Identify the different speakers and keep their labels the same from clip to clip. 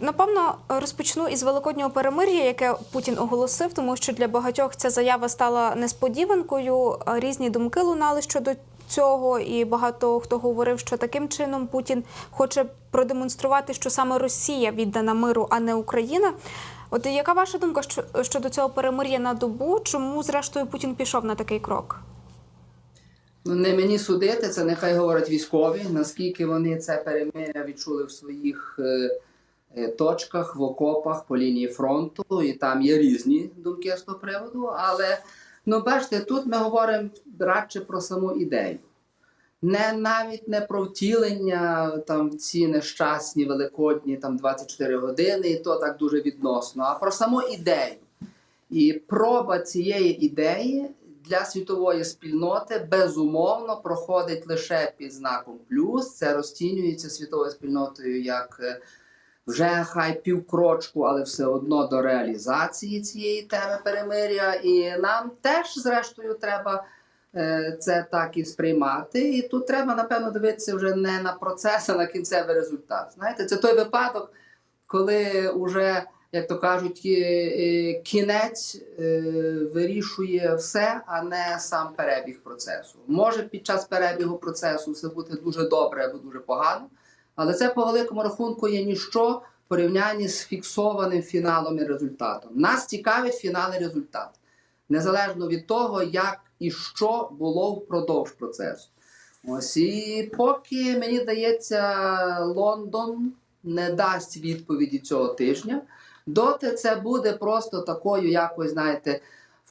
Speaker 1: Напевно, розпочну із великоднього перемир'я, яке Путін оголосив, тому що для багатьох ця заява стала несподіванкою. Різні думки лунали щодо цього, і багато хто говорив, що таким чином Путін хоче продемонструвати, що саме Росія віддана миру, а не Україна. От яка ваша думка щодо цього перемир'я на добу? Чому зрештою Путін пішов на такий крок?
Speaker 2: Ну, не мені судити, це нехай говорять військові, наскільки вони це перемиря відчули в своїх е, точках, в окопах по лінії фронту, і там є різні думки з того приводу. Але ну, бачите, тут ми говоримо радше про саму ідею. Не навіть не про втілення там ці нещасні великодні там 24 години, і то так дуже відносно, а про саму ідею. І проба цієї ідеї для світової спільноти безумовно проходить лише під знаком плюс. Це розцінюється світовою спільнотою як е, вже хай півкрочку, але все одно до реалізації цієї теми перемиря. І нам теж, зрештою, треба е, це так і сприймати. І тут треба, напевно, дивитися вже не на процес, а на кінцевий результат. Знаєте, це той випадок, коли вже як то кажуть, е, е, кінець вирішує все, а не сам перебіг процесу. Може під час перебігу процесу все бути дуже добре або дуже погано, але це по великому рахунку є ніщо в порівнянні з фіксованим фіналом і результатом. Нас цікавить фінал результат, незалежно від того, як і що було впродовж процесу. Ось і поки мені здається, Лондон не дасть відповіді цього тижня. Доти це буде просто такою, якось, знаєте,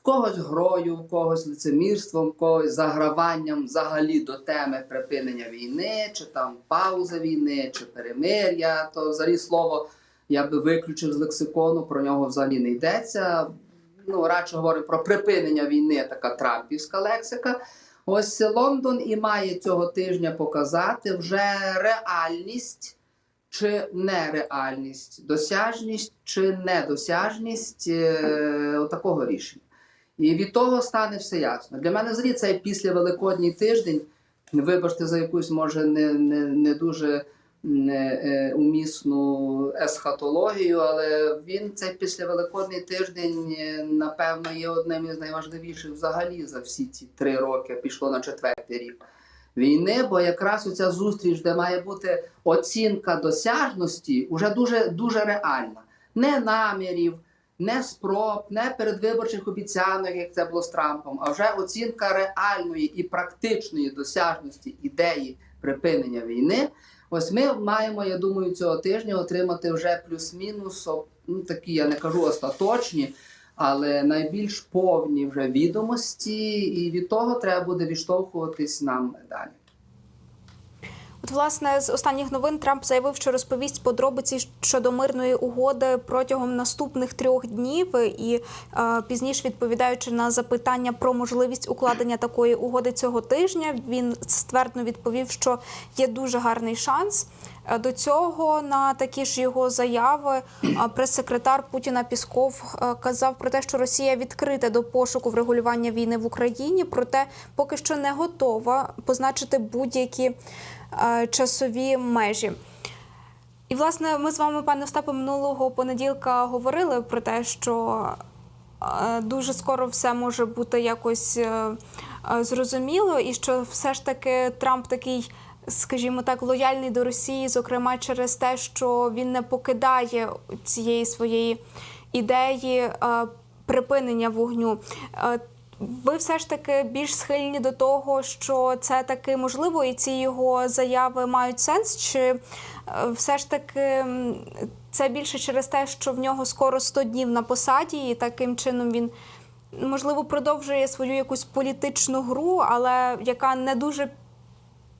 Speaker 2: когось грою, когось лицемірством, когось заграванням взагалі до теми припинення війни, чи там пауза війни, чи перемир'я. То взагалі слово я би виключив з лексикону, про нього взагалі не йдеться. Ну, радше говоримо про припинення війни, така трампівська лексика. Ось Лондон і має цього тижня показати вже реальність чи нереальність, досяжність чи недосяжність е, такого рішення. І від того стане все ясно. Для мене взагалі цей післявеликодній тиждень, вибачте за якусь, може, не, не, не дуже не, е, умісну есхатологію, але він цей післявеликодний тиждень, е, напевно, є одним із найважливіших взагалі за всі ці три роки, пішло на четвертий рік війни, бо якраз оця зустріч, де має бути оцінка досяжності, вже дуже, дуже реальна. Не намірів, не спроб, не передвиборчих обіцянок, як це було з Трампом, а вже оцінка реальної і практичної досяжності ідеї припинення війни. Ось ми маємо, я думаю, цього тижня отримати вже плюс-мінус ну, такі, я не кажу остаточні, але найбільш повні вже відомості, і від того треба буде відштовхуватись нам далі.
Speaker 1: От, власне, з останніх новин Трамп заявив, що розповість подробиці щодо мирної угоди протягом наступних трьох днів. І е, пізніше, відповідаючи на запитання про можливість укладення такої угоди цього тижня, він ствердно відповів, що є дуже гарний шанс. Е, До цього на такі ж його заяви е, прес-секретар Путіна Пісков е, казав про те, що Росія відкрита до пошуку врегулювання війни в Україні, проте поки що не готова позначити будь-які часові межі. І власне ми з вами, пане Остапе, минулого понеділка говорили про те, що е, дуже скоро все може бути якось е, е, зрозуміло, і що все ж таки Трамп такий, скажімо так, лояльний до Росії, зокрема через те, що він не покидає цієї своєї ідеї е, припинення вогню. Е, ви все ж таки більш схильні до того, що це таки можливо, і ці його заяви мають сенс? Чи е, все ж таки це більше через те, що в нього скоро 100 днів на посаді, і таким чином він можливо продовжує свою якусь політичну гру, але яка не дуже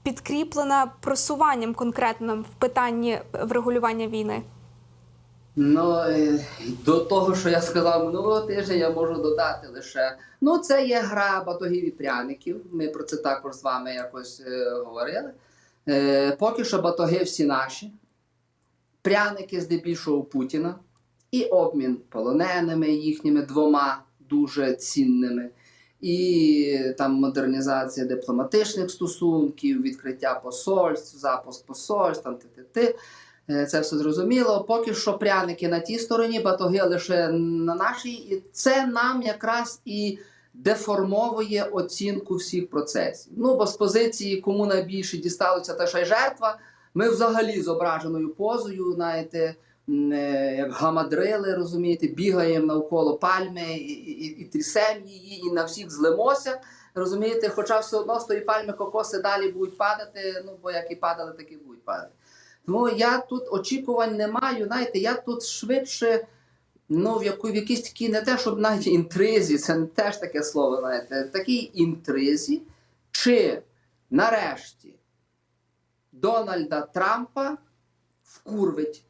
Speaker 1: підкріплена просуванням конкретним в питанні врегулювання війни?
Speaker 2: Ну, е, до того, що я сказав минулого тижня, я можу додати лише. Ну, це є гра батогів і пряників. Ми про це також з вами якось е, говорили. Е, поки що батоги всі наші, пряники здебільшого Путіна, і обмін полоненими їхніми двома дуже цінними, і там модернізація дипломатичних стосунків, відкриття посольств, запуск посольств, там ти-ти-ти. Е, Це все зрозуміло. Поки що пряники на тій стороні, батоги лише на нашій. І це нам якраз і деформовує оцінку всіх процесів. Ну, бо з позиції, кому найбільше дісталося та ще й жертва, ми взагалі зображеною позою, знаєте, е, як гамадрили, розумієте, бігаємо навколо пальми і, і, і трясемо її, і на всіх злимося. Розумієте, хоча все одно з тої пальми кокоси далі будуть падати, ну бо як і падали, так і будуть падати. Тому я тут очікувань не маю. Знаєте, я тут швидше, ну, в, яку, в якійсь такій, не те, щоб навіть інтризі, це теж таке слово, знаєте, такій інтризі, чи нарешті Дональда Трампа вкурвить.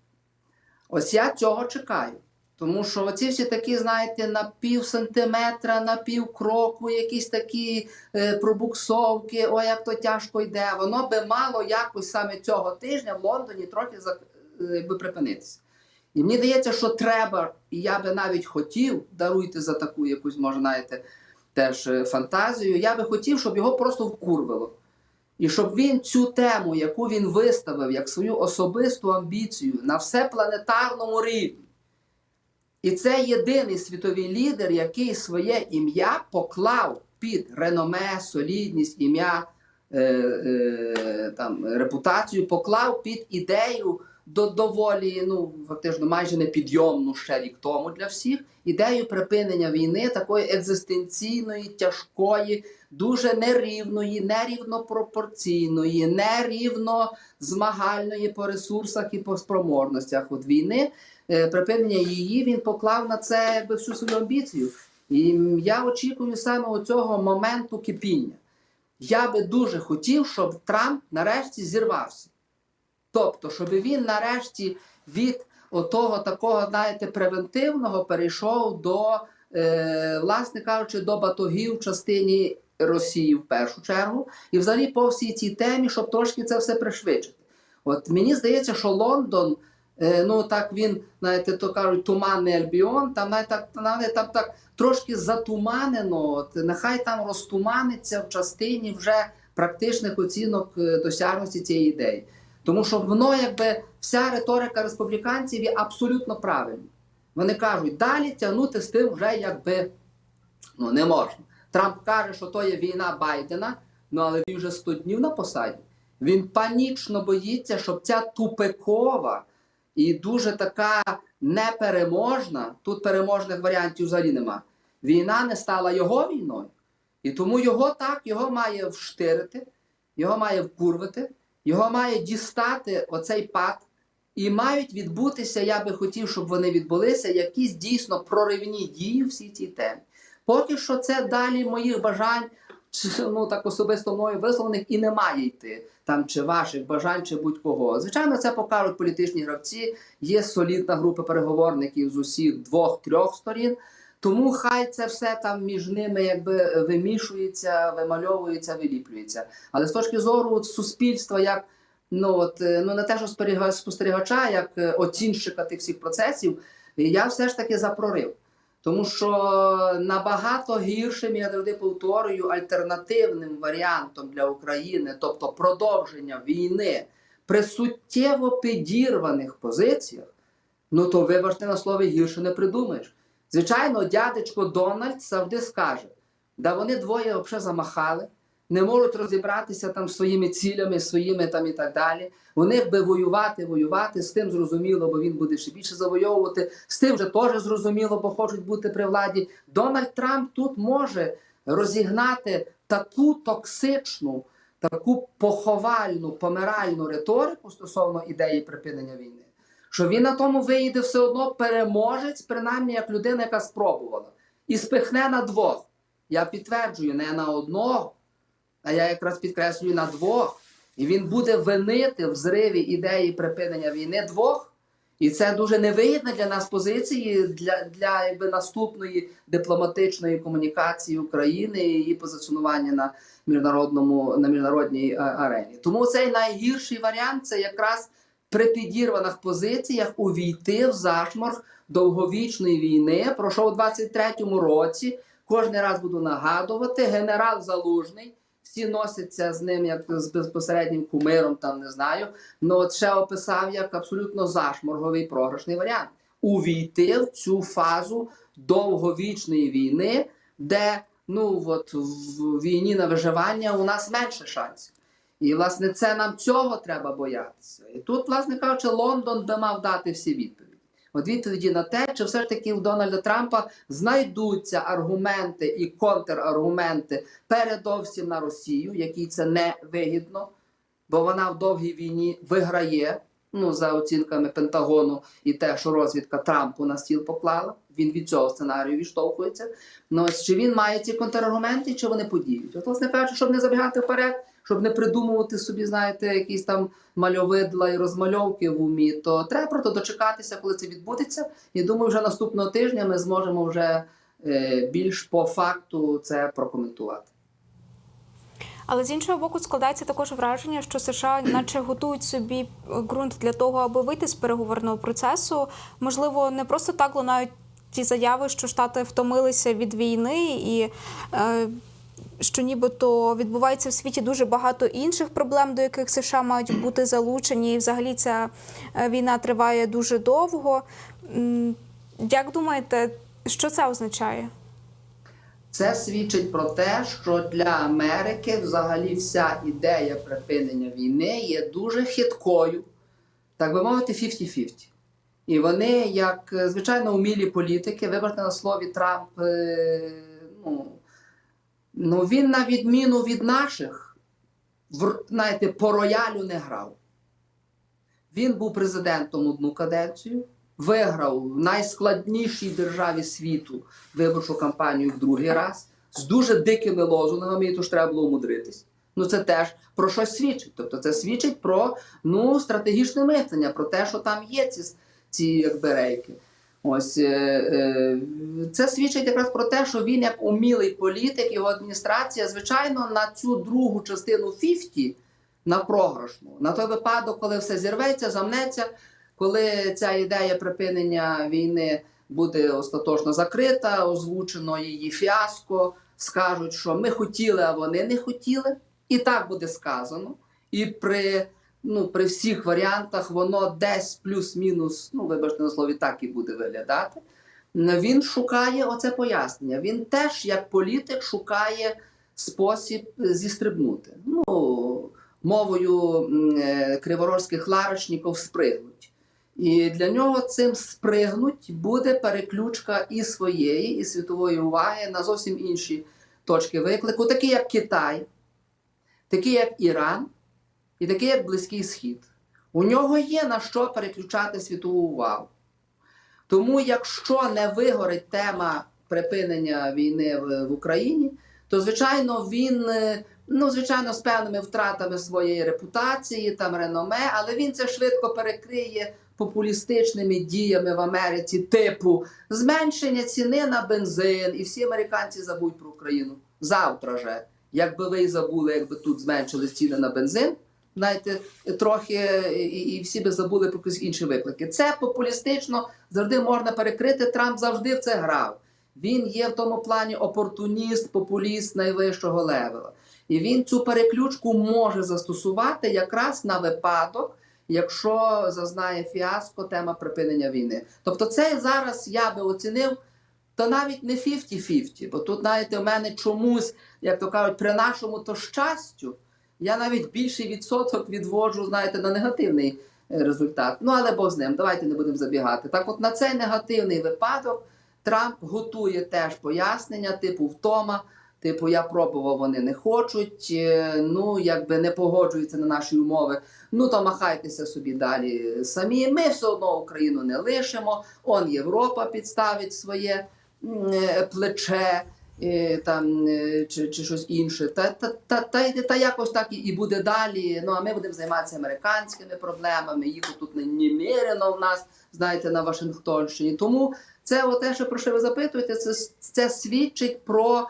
Speaker 2: Ось я цього чекаю. Тому що оці всі такі, знаєте, на пів сантиметра, на пів кроку, якісь такі е, пробуксовки, ой, як то тяжко йде. Воно би мало якось саме цього тижня в Лондоні трохи е, би припинитися. І мені здається, що треба, і я би навіть хотів, даруйте за таку якусь, може, знаєте, теж е, фантазію, я би хотів, щоб його просто вкурвило. І щоб він цю тему, яку він виставив як свою особисту амбіцію на всепланетарному рівні, і це єдиний світовий лідер, який своє ім'я поклав під реноме, солідність, ім'я, е, е, там, репутацію, поклав під ідею до доволі, ну фактично майже непідйомну ще рік тому для всіх, ідею припинення війни, такої екзистенційної, тяжкої, дуже нерівної, нерівнопропорційної, нерівно змагальної по ресурсах і по спроможностях от війни. Е, Припинення її він поклав на це якби всю свою амбіцію. І я очікую саме цього моменту кипіння. Я би дуже хотів, щоб Трамп нарешті зірвався. Тобто, щоб він нарешті від отого такого, знаєте, превентивного перейшов до, е, власне кажучи, до батогів в частині Росії в першу чергу, і взагалі по всій цій темі, щоб трошки це все пришвидшити. От мені здається, що Лондон, е, ну так він, знаєте, то кажуть, туманний альбіон, там навіть так, навіть там так трошки затуманено, от, нехай там розтуманиться в частині вже практичних оцінок е, досягності цієї ідеї. Тому що воно, якби вся риторика республіканців є абсолютно правильна. Вони кажуть, далі тягнути з тим вже якби ну, не можна. Трамп каже, що то є війна Байдена, ну але він вже 100 днів на посаді. Він панічно боїться, щоб ця тупикова і дуже така непереможна, тут переможних варіантів взагалі нема. Війна не стала його війною. І тому його так, його має вштирити, його має вкурвити, його має дістати оцей пад. І мають відбутися, я би хотів, щоб вони відбулися, якісь дійсно проривні дії всій цій темі. Поки що це далі моїх бажань, чи, ну так особисто мною висловлених, і не має йти там чи ваших бажань, чи будь-кого. Звичайно, це покажуть політичні гравці. Є солідна група переговорників з усіх двох-трьох сторін. Тому хай це все там між ними якби вимішується, вимальовується, виліплюється. Але з точки зору от, суспільства, як ну от е, ну не те, що спостерігача, як е, оцінщика тих всіх процесів, я все ж таки за прорив. Тому що набагато гіршим, я завжди повторюю, альтернативним варіантом для України, тобто продовження війни при суттєво підірваних позиціях, ну то вибачте на слові гірше не придумаєш. Звичайно, дядечко Дональд завжди скаже, да вони двоє взагалі замахали, не можуть розібратися там своїми цілями, своїми там і так далі. Них би воювати, воювати, з тим зрозуміло, бо він буде ще більше завойовувати, з тим вже теж зрозуміло, бо хочуть бути при владі. Дональд Трамп тут може розігнати таку токсичну, таку поховальну, помиральну риторику стосовно ідеї припинення війни, що він на тому виїде все одно переможець, принаймні як людина, яка спробувала, і спихне на двох. Я підтверджую, не на одного, а я якраз підкреслюю на двох. І він буде винити в зриві ідеї припинення війни двох. І це дуже невигідно для нас позиції для, для якби, наступної дипломатичної комунікації України і її позиціонування на міжнародному на міжнародній а, арені. Тому цей найгірший варіант це якраз при підірваних позиціях увійти в зашморг довговічної війни. Про що у 23-му році кожен раз буду нагадувати, генерал Залужний всі носяться з ним як з безпосереднім кумиром, там не знаю. Ну от ще описав як абсолютно зашморговий програшний варіант. Увійти в цю фазу довговічної війни, де ну от в війні на виживання у нас менше шансів. І власне це нам цього треба боятися. І тут, власне кажучи, Лондон би мав дати всі відповіді. От відповіді на те, чи все ж таки у Дональда Трампа знайдуться аргументи і контраргументи передовсім на Росію, якій це не вигідно, бо вона в довгій війні виграє. Ну, за оцінками Пентагону і те, що розвідка Трампу на стіл поклала, він від цього сценарію відштовхується. Ну ось чи він має ці контраргументи, чи вони подіють? От, власне кажучи, щоб не забігати вперед, щоб не придумувати собі, знаєте, якісь там мальовидла і розмальовки в умі, то треба просто дочекатися, коли це відбудеться. І думаю, вже наступного тижня ми зможемо вже е, більш по факту це прокоментувати.
Speaker 1: Але з іншого боку, складається також враження, що США, наче готують собі ґрунт для того, аби вийти з переговорного процесу. Можливо, не просто так лунають ті заяви, що Штати втомилися від війни і. Е, що нібито відбувається в світі дуже багато інших проблем, до яких США мають бути залучені, і взагалі ця е, війна триває дуже довго. Як думаєте, що це означає?
Speaker 2: Це свідчить про те, що для Америки взагалі вся ідея припинення війни є дуже хиткою, так би мовити, 50-50. І вони, як е, звичайно, умілі політики, вибрати на слові Трамп, е, ну, ну він на відміну від наших, в, знаєте, по роялю не грав. Він був президентом одну каденцію, виграв в найскладнішій державі світу виборчу кампанію в другий раз з дуже дикими лозунгами, і то ж треба було умудритись. Ну це теж про щось свідчить. Тобто це свідчить про ну, стратегічне мислення, про те, що там є ці, ці якби, рейки. Ось е, е, це свідчить якраз про те, що він як умілий політик, його адміністрація, звичайно, на цю другу частину 50, на програшну, на той випадок, коли все зірветься, замнеться, коли ця ідея припинення війни буде остаточно закрита, озвучено її фіаско, скажуть, що ми хотіли, а вони не хотіли. І так буде сказано. І при, ну, при всіх варіантах воно десь плюс-мінус, ну, вибачте на слові, так і буде виглядати. Він шукає оце пояснення. Він теж, як політик, шукає спосіб зістрибнути. Ну, мовою е, криворожських ларочників спригнуть. І для нього цим спригнуть буде переключка і своєї, і світової уваги на зовсім інші точки виклику, такі як Китай, такі як Іран і такі як Близький Схід. У нього є на що переключати світову увагу. Тому, якщо не вигорить тема припинення війни в, Україні, то звичайно він, е, ну звичайно, з певними втратами своєї репутації, там реноме, але він це швидко перекриє популістичними діями в Америці, типу зменшення ціни на бензин, і всі американці забудуть про Україну завтра же. Якби ви й забули, якби тут зменшили ціни на бензин, знаєте, трохи і, і всі би забули про якісь інші виклики. Це популістично завжди можна перекрити. Трамп завжди в це грав. Він є в тому плані опортуніст, популіст найвищого левела. І він цю переключку може застосувати якраз на випадок, якщо зазнає фіаско тема припинення війни. Тобто, це зараз я би оцінив. То навіть не 50-50, бо тут, знаєте, у мене чомусь, як то кажуть, при нашому то щастю, я навіть більший відсоток відводжу, знаєте, на негативний е, результат. Ну, але Бог з ним, давайте не будемо забігати. Так от на цей негативний випадок Трамп готує теж пояснення, типу втома, типу, я пробував, вони не хочуть, е, ну, якби не погоджуються на наші умови. Ну, то махайтеся собі далі самі. Ми все одно Україну не лишимо. Он Європа підставить своє е, плече. Е, Там е, чи, чи щось інше, та, та, та, та, та якось так і, буде далі. Ну а ми будемо займатися американськими проблемами. Їх тут не немерено в нас, знаєте, на Вашингтонщині. Тому це те, що про що ви запитуєте, це, це свідчить про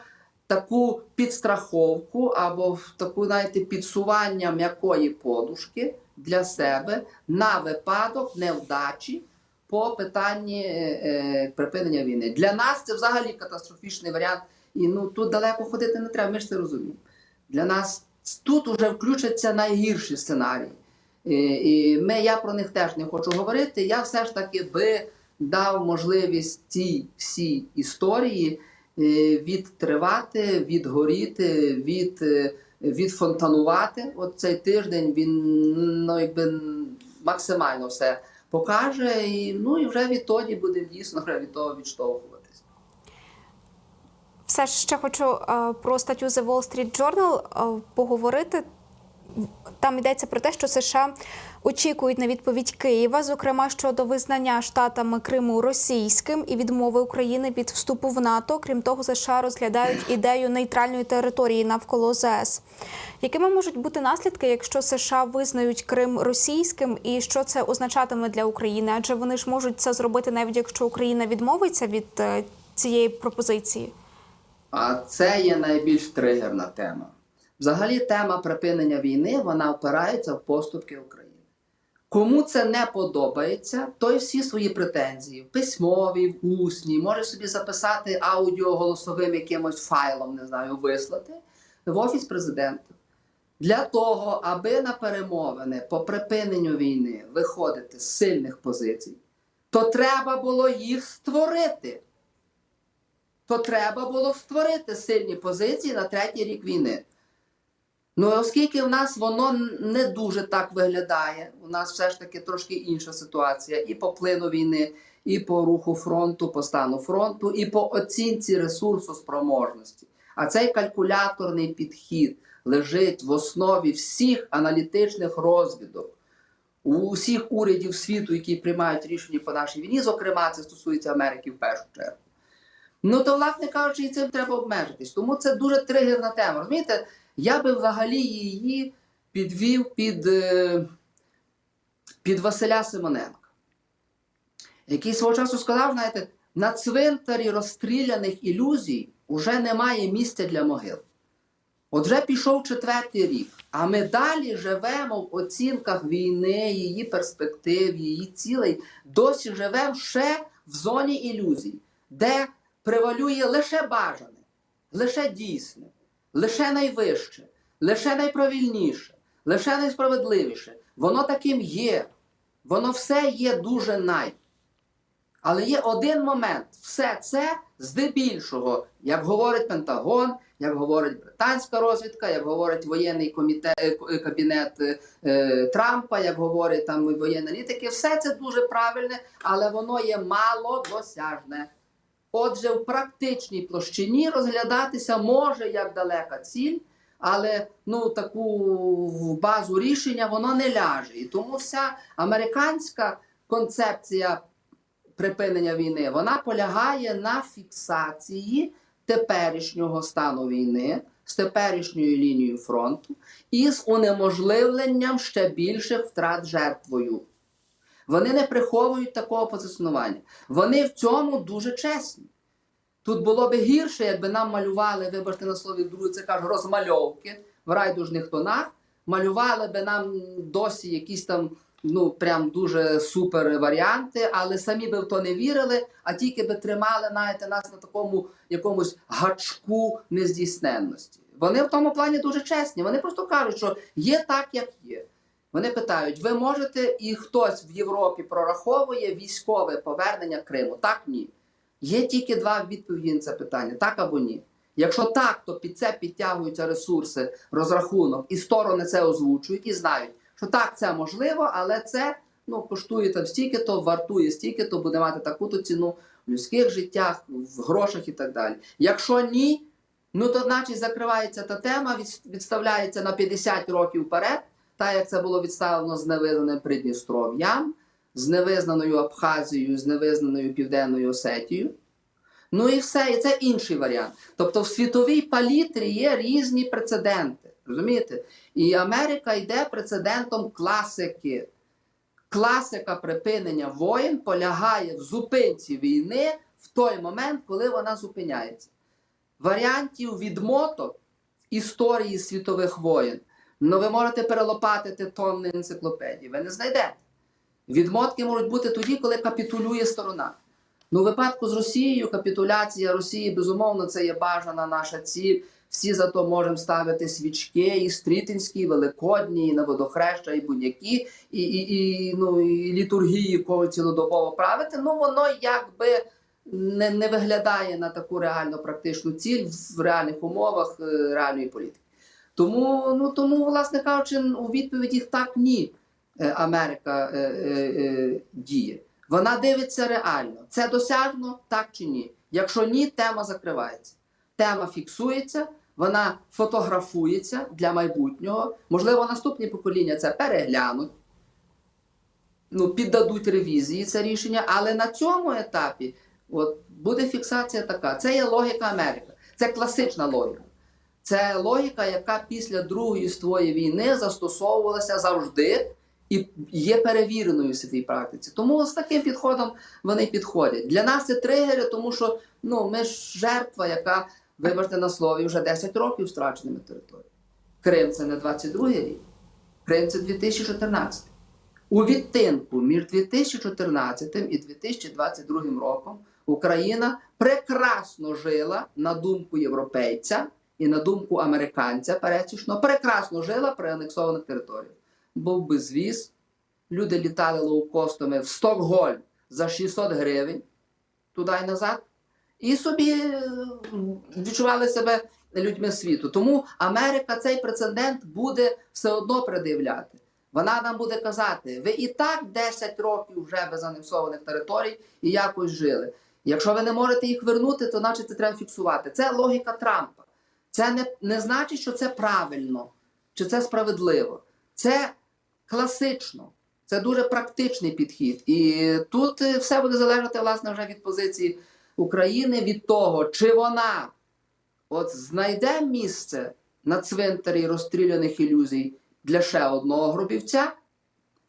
Speaker 2: таку підстраховку або таку, знаєте, підсування м'якої подушки для себе на випадок невдачі по питанні е, е, припинення війни. Для нас це взагалі катастрофічний варіант. І ну тут далеко ходити не треба, ми ж це розуміємо. Для нас тут вже включаться найгірші сценарії. І, ми, я про них теж не хочу говорити. Я все ж таки би дав можливість цій всій історії е, відтривати, відгоріти, від, е, відфонтанувати. От цей тиждень він ну, якби максимально все покаже, і, ну, і вже відтоді будемо дійсно вже від того відштовхуватись.
Speaker 1: Все ж ще хочу е, про статтю The Wall Street Journal е, поговорити. Там йдеться про те, що США очікують на відповідь Києва, зокрема щодо визнання штатами Криму російським і відмови України від вступу в НАТО. Крім того, США розглядають ідею нейтральної території навколо ЗС. Якими можуть бути наслідки, якщо США визнають Крим російським, і що це означатиме для України? Адже вони ж можуть це зробити навіть якщо Україна відмовиться від е, цієї пропозиції.
Speaker 2: А це є найбільш тригерна тема. Взагалі, тема припинення війни вона опирається в поступки України. Кому це не подобається, той всі свої претензії, письмові, усні, може собі записати аудіо голосовим якимось файлом, не знаю, вислати в офіс президента. Для того, аби на перемовини по припиненню війни виходити з сильних позицій, то треба було їх створити то треба було створити сильні позиції на третій рік війни. Ну, оскільки в нас воно не дуже так виглядає, у нас все ж таки трошки інша ситуація і по плину війни, і по руху фронту, по стану фронту, і по оцінці ресурсу спроможності. А цей калькуляторний підхід лежить в основі всіх аналітичних розвідок. У усіх урядів світу, які приймають рішення по нашій війні, зокрема, це стосується Америки в першу чергу. Ну, то, власне кажучи, і цим треба обмежитись. Тому це дуже тригерна тема. Розумієте, я би взагалі її підвів під, е, під Василя Симоненка, який свого часу сказав, знаєте, на цвинтарі розстріляних ілюзій вже немає місця для могил. От вже пішов четвертий рік, а ми далі живемо в оцінках війни, її перспектив, її цілей. Досі живемо ще в зоні ілюзій, де превалює лише бажане, лише дійсне, лише найвище, лише найправильніше, лише найсправедливіше. Воно таким є. Воно все є дуже най. Але є один момент: все це здебільшого, як говорить Пентагон, як говорить британська розвідка, як говорить воєнний комітет, е, кабінет е, е, Трампа, як говорить там воєнні аналітики, все це дуже правильне, але воно є малодосяжне. Отже, в практичній площині розглядатися може як далека ціль, але ну таку базу рішення воно не ляже. І тому вся американська концепція припинення війни вона полягає на фіксації теперішнього стану війни з теперішньою лінією фронту і з унеможливленням ще більших втрат жертвою. Вони не приховують такого позиціонування. Вони в цьому дуже чесні. Тут було би гірше, якби нам малювали, вибачте на слові друге, це кажу, розмальовки в райдужних тонах. Малювали би нам досі якісь там ну прям дуже супер варіанти, але самі би в то не вірили, а тільки би тримали знаєте, нас на такому якомусь гачку нездійсненності. Вони в тому плані дуже чесні. Вони просто кажуть, що є так, як є. Вони питають: ви можете, і хтось в Європі прораховує військове повернення Криму? Так, ні. Є тільки два відповіді на це питання: так або ні. Якщо так, то під це підтягуються ресурси, розрахунок, і сторони це озвучують і знають, що так, це можливо, але це ну, коштує там стільки-то, вартує стільки-то, буде мати таку-то ціну в людських життях, в грошах і так далі. Якщо ні, ну то значить закривається та тема, відставляється на 50 років вперед, так як це було відставлено з невизнаним Придністров'ям, з невизнаною Абхазією, з невизнаною Південною Осетією. Ну і все, і це інший варіант. Тобто в світовій палітрі є різні прецеденти. Розумієте? І Америка йде прецедентом класики. Класика припинення воєн полягає в зупинці війни в той момент, коли вона зупиняється. Варіантів відмоток історії світових воєн. Ну, ви можете перелопатити тонни енциклопедії, ви не знайдете. Відмотки можуть бути тоді, коли капітулює сторона. Ну, у випадку з Росією, капітуляція Росії, безумовно, це є бажана наша ціль. всі зато можемо ставити свічки і стрітинські, і великодні, і на водохреща, і будь-які, і, і, і, ну, і літургії цілодобово правити. Ну воно якби не, не виглядає на таку реальну практичну ціль в реальних умовах е, реальної політики. Тому, ну, тому, власне кажучи, у відповіді так ні. е, Америка е, е, е, діє. Вона дивиться реально. Це досяжно, так чи ні. Якщо ні, тема закривається. Тема фіксується, вона фотографується для майбутнього. Можливо, наступні покоління це переглянуть, ну, піддадуть ревізії це рішення, але на цьому етапі от, буде фіксація така. Це є логіка Америки. Це класична логіка. Це логіка, яка після Другої світової війни застосовувалася завжди і є перевіреною в світовій практиці. Тому з таким підходом вони підходять. Для нас це тригери, тому що ну, ми ж жертва, яка, вибачте на слові, вже 10 років втраченими територіями. Крим це не 22 рік, Крим це 2014. У відтинку між 2014 і 2022 роком Україна прекрасно жила на думку європейця і на думку американця пересічно, прекрасно жила при анексованих територіях. Був безвіз, люди літали лоукостами в Стокгольм за 600 гривень туди і назад, і собі е, відчували себе людьми світу. Тому Америка цей прецедент буде все одно придивляти. Вона нам буде казати: ви і так 10 років вже без анексованих територій і якось жили. Якщо ви не можете їх вернути, то значить це треба фіксувати. Це логіка Трампа. Це не, не значить, що це правильно чи це справедливо. Це класично, це дуже практичний підхід. І тут е, все буде залежати власне вже від позиції України, від того, чи вона от знайде місце на цвинтарі розстріляних ілюзій для ще одного гробівця,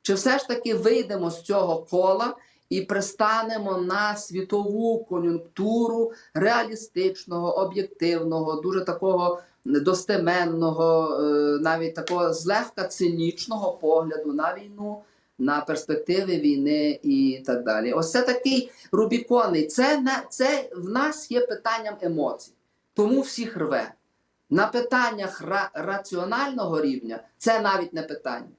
Speaker 2: чи все ж таки вийдемо з цього кола і пристанемо на світову кон'юнктуру реалістичного, об'єктивного, дуже такого достеменного, е, навіть такого злегка цинічного погляду на війну, на перспективи війни і так далі. Ось це такий Рубіконний. Це, це в нас є питанням емоцій, тому всіх рве. На питаннях раціонального рівня це навіть не питання.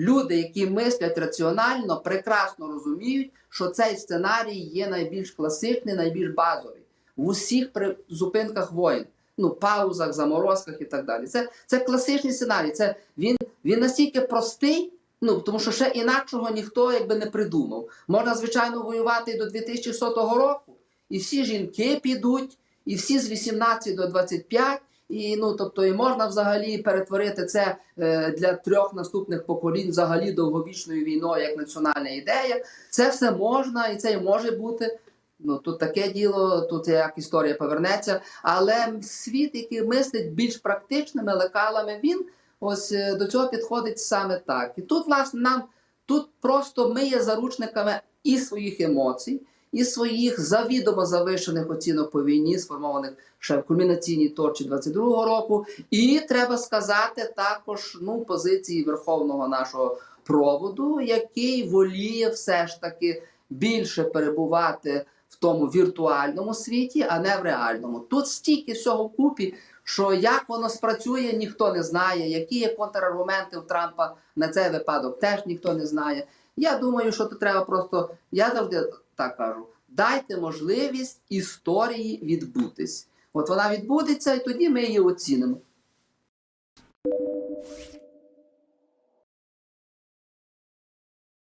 Speaker 2: Люди, які мислять раціонально, прекрасно розуміють, що цей сценарій є найбільш класичний, найбільш базовий в усіх при зупинках воїн, ну паузах, заморозках і так далі. Це, це класичний сценарій. Це він, він настільки простий, ну тому що ще інакшого ніхто якби не придумав. Можна звичайно воювати і до 2100 року, і всі жінки підуть, і всі з 18 до 25, і ну тобто, і можна взагалі перетворити це е, для трьох наступних поколінь взагалі довговічною війною як національна ідея. Це все можна і це і може бути. Ну тут таке діло, тут як історія повернеться. Але світ, який мислить більш практичними лекалами, він ось е, до цього підходить саме так. І тут, власне, нам тут просто ми є заручниками і своїх емоцій, і своїх завідомо завишених оцінок по війні, сформованих ще в кульмінаційній точці 22-го року. І треба сказати також ну, позиції верховного нашого проводу, який воліє все ж таки більше перебувати в тому віртуальному світі, а не в реальному. Тут стільки всього вкупі, що як воно спрацює, ніхто не знає. Які є контраргументи у Трампа на цей випадок, теж ніхто не знає. Я думаю, що тут треба просто, я завжди так кажу: дайте можливість історії відбутись. От вона відбудеться, і тоді ми її оцінимо.